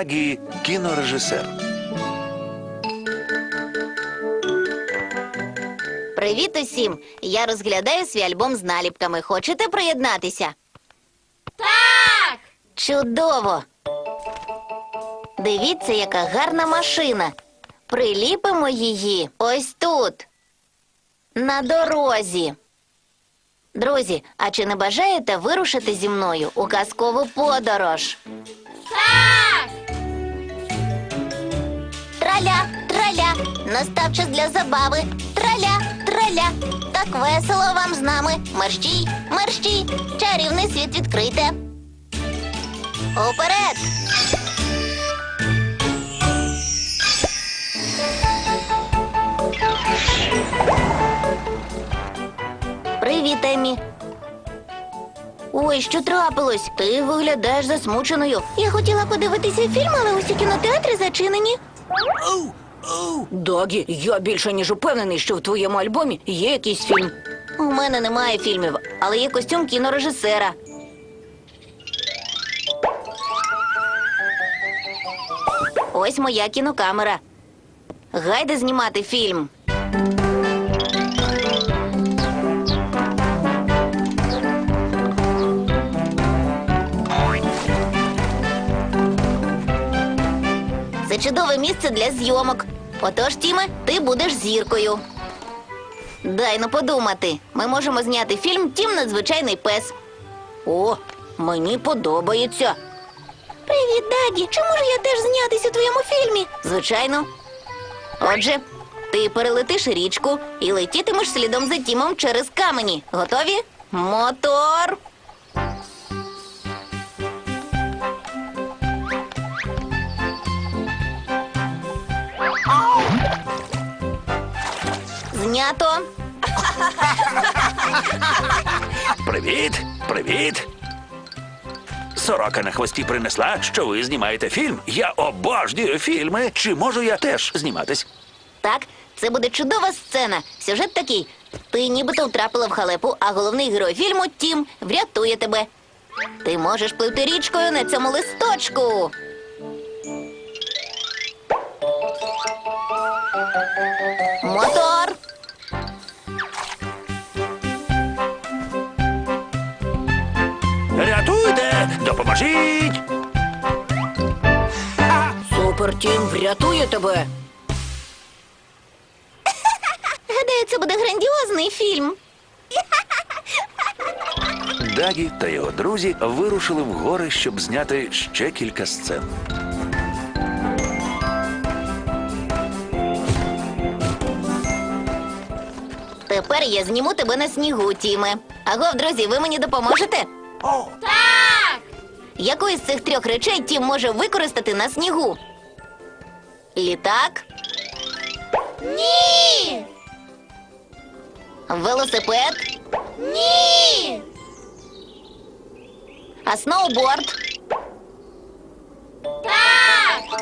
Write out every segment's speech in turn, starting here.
Дагі кінорежисер. Привіт усім! Я розглядаю свій альбом з наліпками. Хочете приєднатися? Так! Чудово! Дивіться, яка гарна машина. Приліпимо її ось тут, на дорозі. Друзі, а чи не бажаєте вирушити зі мною у казкову подорож? Так! Траля, траля, настав час для забави. Траля, траля, так весело вам з нами. Мерщій, мерщій, чарівний світ відкрите. Уперед! Привіт, Емі. Ой, що трапилось? Ти виглядаєш засмученою. Я хотіла подивитися фільм, але усі кінотеатри зачинені. Дагі, я більше ніж упевнений, що в твоєму альбомі є якийсь фільм. У мене немає фільмів, але є костюм кінорежисера. Ось моя кінокамера. Гайде знімати фільм. Це чудове місце для зйомок. Отож, Тіме, ти будеш зіркою. Дай ну подумати. Ми можемо зняти фільм Тім надзвичайний пес. О, мені подобається. Привіт, Дагі. Чи можу я теж знятись у твоєму фільмі? Звичайно. Отже, ти перелетиш річку і летітимеш слідом за Тімом через камені. Готові? Мотор. Знято. Привіт, привіт. Сорока на хвості принесла, що ви знімаєте фільм. Я обожнюю фільми. Чи можу я теж зніматись? Так, це буде чудова сцена. Сюжет такий: ти нібито втрапила в халепу, а головний герой фільму Тім врятує тебе. Ти можеш пливти річкою на цьому листочку. Допоможіть! Супер Тім врятує тебе. Гадаю, це буде грандіозний фільм. Дагі та його друзі вирушили в гори, щоб зняти ще кілька сцен. Тепер я зніму тебе на снігу, Тіме. Агов, друзі, ви мені допоможете? Так! Яку із цих трьох речей Тім може використати на снігу? Літак, Ні! велосипед, Ні! а сноуборд. Так!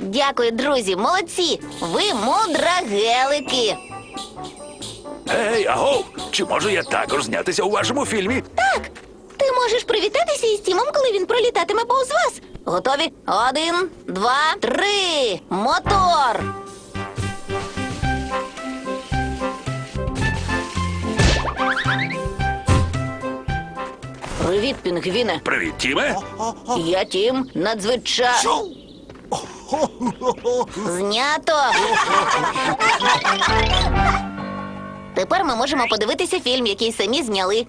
Дякую, друзі, молодці! Ви мудрагелики. Ей, агов! Чи можу я також знятися у вашому фільмі? Так, ти можеш привітатися із Тімом, коли він пролітатиме повз вас. Готові? Один, два, три. Мотор. Привіт, пінгвіне. Привіт, Тіме! Я Тім надзвичайно. Знято. Тепер ми можемо подивитися фільм, який самі зняли.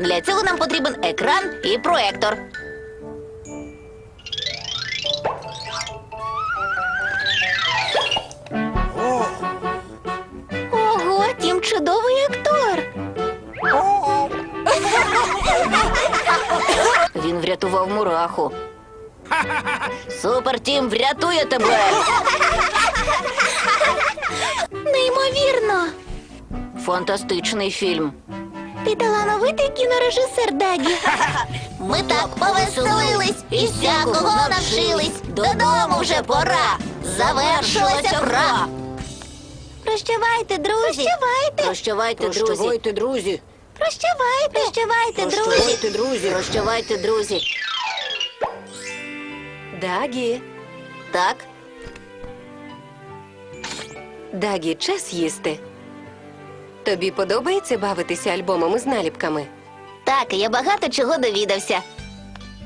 Для цього нам потрібен екран і проектор. Ого, Тім чудовий актор. Він врятував мураху. Супер Тім врятує тебе. Неймовірно. Фантастичний фільм. Ти талановитий кінорежисер, Дагі. Ми так повеселились і всякого навчились. Додому вже пора. Завершилася гра. Прощавайте, друзі. Прощавайте. Прощавайте, друзі. Прощавайте, друзі. Прощавайте. Прощавайте, друзі. Прощавайте, друзі. Прощавайте, друзі. Дагі, Так, Дагі, час їсти. Тобі подобається бавитися альбомами з наліпками? так, я багато чого довідався.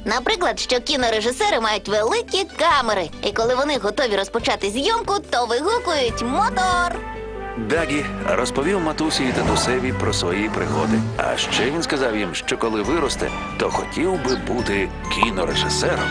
Наприклад, що кінорежисери мають великі камери, і коли вони готові розпочати зйомку, то вигукують мотор. Дагі розповів матусі і татусеві про свої пригоди. А ще він сказав їм, що коли виросте, то хотів би бути кінорежисером.